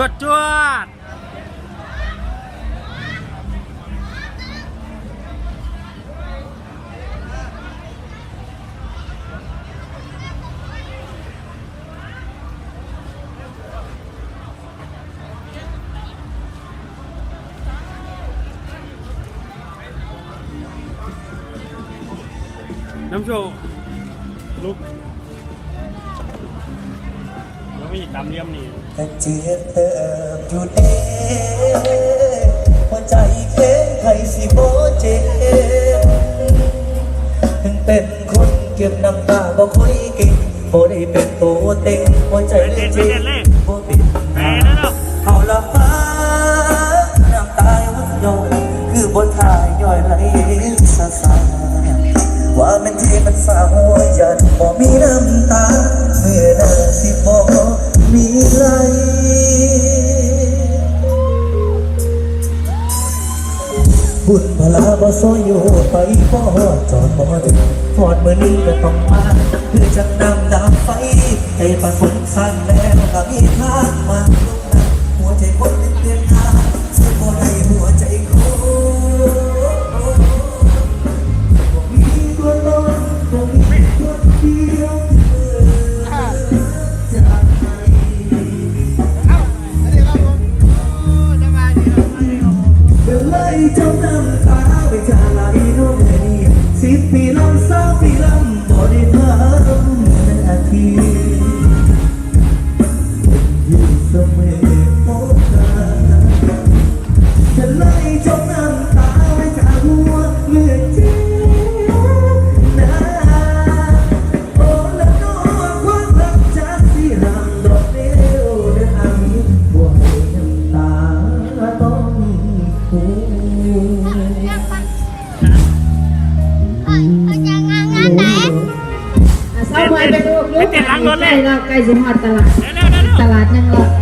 จวดจว ไม่ตามเลี่ยมนี่แต่เจียเติบอยู่เด้หัวใจเค้งใครสิบ่เจ็บถึงเป็นคนเก็บน้ำตาบ่ค่อยเก่งบ่ได้เป็นตัวเต็งหัวใจเลยเจ็บบ่เป็นแม่นะเนาเอาละฟ้าน้ำตายวดย้อยคือบนทายย่อยไหลซาซาว่ามันที่มันฝากหัวยันบ่มีน้ำตา ลาบ่ซอยอยู่ไปบ่จอดบ่ถึงฟอดมือนี้ก็ต้องมา ได้เพิ่มนาทีอยู่เสมอโอกาสจะไล่จ้าน้ำตาไปจากหัวเมื่อเจ็บนโอ้ละน้อความรักจากที่รังดอกเดียวเดินอันบ่ให้น้ำตาต้องหูเขาจ เอาไว้ไปลูกลูกไปเต้นหลังรถเลย ใกล้สิฮอดตลาดตลาดยังรอ